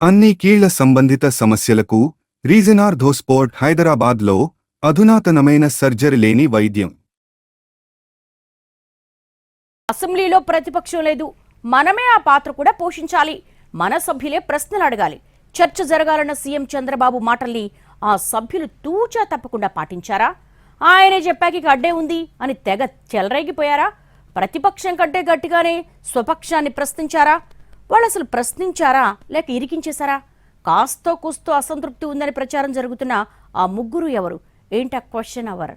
అన్ని కీళ్ళ సంబంధిత సమస్యలకు రీజనార్ ధోస్పోర్ట్ హైదరాబాద్లో అధునాతనమైన సర్జరీ లేని వైద్యం. అసెంబ్లీలో ప్రతిపక్షం లేదు. మనమే ఆ పాత్ర కూడా పోషించాలి. మన సభ్యులే ప్రశ్నలు అడగాలి. చర్చ జరగాలన్న సీఎం చంద్రబాబు మాటల్ని ఆ సభ్యులు తూచా తప్పకుండా పాటించారా? ఆయనే చెప్పాక గడ్డే అడ్డే ఉంది అని తెగ చెలరేగిపోయారా? ప్రతిపక్షం కంటే గట్టిగానే స్వపక్షాన్ని ప్రశ్నించారా? వాళ్ళు అసలు ప్రశ్నించారా? లేక ఇరికించేశారా? కాస్తో కూస్తో అసంతృప్తి ఉందని ప్రచారం జరుగుతున్న ఆ ముగ్గురు ఎవరు? ఏంటా question hour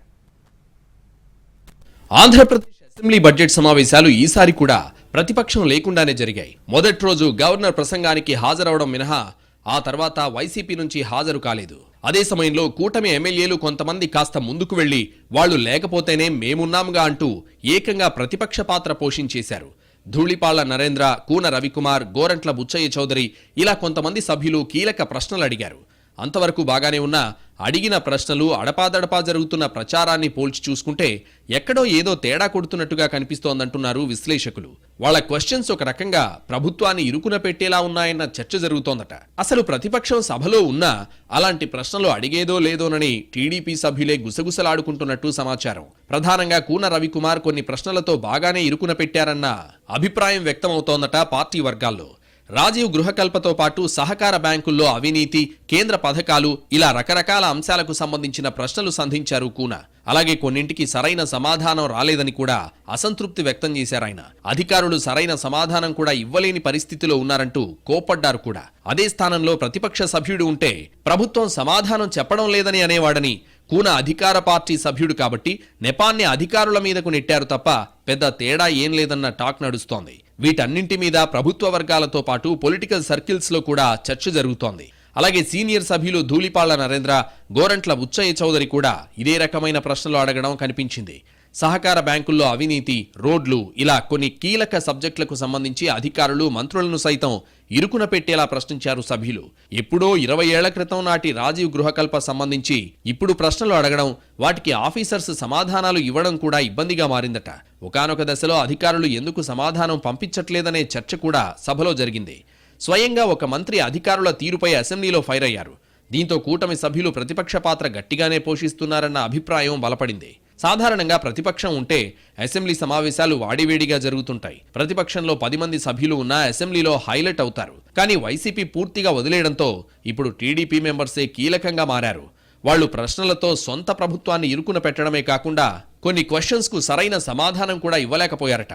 Andhra Pradesh assembly budget సమావేశాలు ఈసారి కూడా ప్రతిపక్షం లేకుండానే జరిగాయి. మొదటి రోజు గవర్నర్ ప్రసంగానికి హాజరవడం మినహా ఆ తర్వాత వైసీపీ నుంచి హాజరు కాలేదు. అదే సమయంలో కూటమి ఎమ్మెల్యేలు కొంతమంది కాస్త ముందుకు వెళ్ళి వాళ్ళు లేకపోతేనే మేమున్నాంగా అంటూ ఏకంగా ప్రతిపక్ష పాత్ర పోషించేశారు. ధూళిపాళ్ళ నరేంద్ర కూన రవికుమార్ గోరంట్ల బుచ్చయ్య చౌదరి ఇలా కొంతమంది సభ్యులు కీలక ప్రశ్నలు అడిగారు. అంతవరకు బాగానే ఉన్నా అడిగిన ప్రశ్నలు అడపాదడపా జరుగుతున్న ప్రచారాన్ని పోల్చి చూసుకుంటే ఎక్కడో ఏదో తేడా కొడుతున్నట్టుగా కనిపిస్తోందంటున్నారు విశ్లేషకులు. వాళ్ళ క్వశ్చన్స్ ఒక రకంగా ప్రభుత్వాన్ని ఇరుకున పెట్టేలా ఉన్నాయన్న చర్చ జరుగుతోందట. అసలు ప్రతిపక్షం సభలో ఉన్నా అలాంటి ప్రశ్నలు అడిగేదో లేదోనని టీడీపీ సభ్యులే గుసగుసలాడుకుంటున్నట్టు సమాచారం. ప్రధానంగా కూన రవికుమార్ కొన్ని ప్రశ్నలతో బాగానే ఇరుకున పెట్టారన్న అభిప్రాయం వ్యక్తమవుతోందట పార్టీ వర్గాల్లో. రాజీవ్ గృహకల్పతో పాటు సహకార బ్యాంకుల్లో అవినీతి కేంద్ర పథకాలు ఇలా రకరకాల అంశాలకు సంబంధించిన ప్రశ్నలు సంధించారు కూన. అలాగే కొన్నింటికి సరైన సమాధానం రాలేదని కూడా అసంతృప్తి వ్యక్తం చేశారాయన అధికారులు సరైన సమాధానం కూడా ఇవ్వలేని పరిస్థితిలో ఉన్నారంటూ కోపడ్డారు కూడా అదే స్థానంలో ప్రతిపక్ష సభ్యుడు ఉంటే ప్రభుత్వం సమాధానం చెప్పడం లేదని అనేవాడని కూన అధికార పార్టీ సభ్యుడు కాబట్టి నెపాన్ని అధికారుల మీదకు నెట్టారు తప్ప పెద్ద తేడా ఏం లేదన్న టాక్ నడుస్తోంది. వీటన్నింటి మీద ప్రభుత్వ వర్గాలతో పాటు పొలిటికల్ సర్కిల్స్లో కూడా చర్చ జరుగుతోంది. అలాగే సీనియర్ సభ్యులు ధూళిపాళ్ళ నరేంద్ర గోరంట్ల ఉచ్చయ్య చౌదరి కూడా ఇదే రకమైన ప్రశ్నలు అడగడం కనిపించింది. సహకార బ్యాంకుల్లో అవినీతి రోడ్లు ఇలా కొన్ని కీలక సబ్జెక్టులకు సంబంధించి అధికారులు మంత్రులను సైతం ఇరుకున పెట్టేలా ప్రశ్నించారు సభ్యులు. ఎప్పుడో ఇరవై ఏళ్ళ క్రితం నాటి రాజీవ్ గృహకల్ప సంబంధించి ఇప్పుడు ప్రశ్నలు అడగడం వాటికి ఆఫీసర్స్ సమాధానాలు ఇవ్వడం కూడా ఇబ్బందిగా మారిందట. ఒకానొక దశలో అధికారులు ఎందుకు సమాధానం పంపించట్లేదనే చర్చ కూడా సభలో జరిగింది. స్వయంగా ఒక మంత్రి అధికారుల తీరుపై అసెంబ్లీలో ఫైర్ అయ్యారు. దీంతో కూటమి సభ్యులు ప్రతిపక్ష పాత్ర గట్టిగానే పోషిస్తున్నారన్న అభిప్రాయం బలపడింది. సాధారణంగా ప్రతిపక్షం ఉంటే అసెంబ్లీ సమావేశాలు వాడివేడిగా జరుగుతుంటాయి. ప్రతిపక్షంలో పది మంది సభ్యులు ఉన్నా అసెంబ్లీలో హైలైట్ అవుతారు. కానీ వైసీపీ పూర్తిగా వదిలేయడంతో ఇప్పుడు టీడీపీ మెంబర్సే కీలకంగా మారారు. వాళ్ళు ప్రశ్నలతో సొంత ప్రభుత్వాన్ని ఇరుకున పెట్టడమే కాకుండా కొన్ని క్వశ్చన్స్కు సరైన సమాధానం కూడా ఇవ్వలేకపోయారట.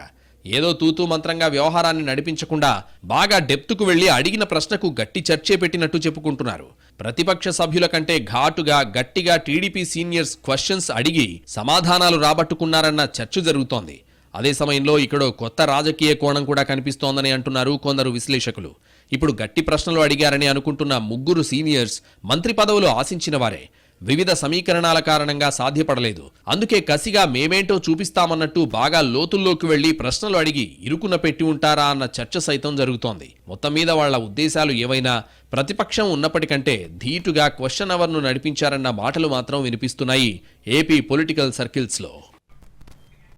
ఏదో తూతూ మంత్రంగా వ్యవహారాన్ని నడిపించకుండా బాగా డెప్త్కు వెళ్ళి అడిగిన ప్రశ్నకు గట్టి చర్చే పెట్టినట్టు చెప్పుకుంటున్నారు. ప్రతిపక్ష సభ్యుల కంటే ఘాటుగా గట్టిగా టీడీపీ సీనియర్స్ క్వశ్చన్స్ అడిగి సమాధానాలు రాబట్టుకున్నారన్న చర్చ జరుగుతోంది. అదే సమయంలో ఇక్కడ కొత్త రాజకీయ కోణం కూడా కనిపిస్తోందని అంటున్నారు కొందరు విశ్లేషకులు. ఇప్పుడు గట్టి ప్రశ్నలు అడిగారని అనుకుంటున్న ముగ్గురు సీనియర్స్ మంత్రి పదవులు ఆశించిన వారే. వివిధ సమీకరణాల కారణంగా సాధ్యపడలేదు. అందుకే కసిగా మేమేంటో చూపిస్తామన్నట్టు బాగా లోతుల్లోకి వెళ్ళి ప్రశ్నలు అడిగి ఇరుకున పెట్టి ఉంటారా అన్న చర్చ సైతం జరుగుతోంది. మొత్తం మీద వాళ్ళ ఉద్దేశాలు ఏవైనా ప్రతిపక్షం ఉన్నప్పటికంటే ధీటుగా క్వశ్చన్ అవర్ను నడిపించారన్న మాటలు మాత్రం వినిపిస్తున్నాయి ఏపీ పొలిటికల్ సర్కిల్స్లో.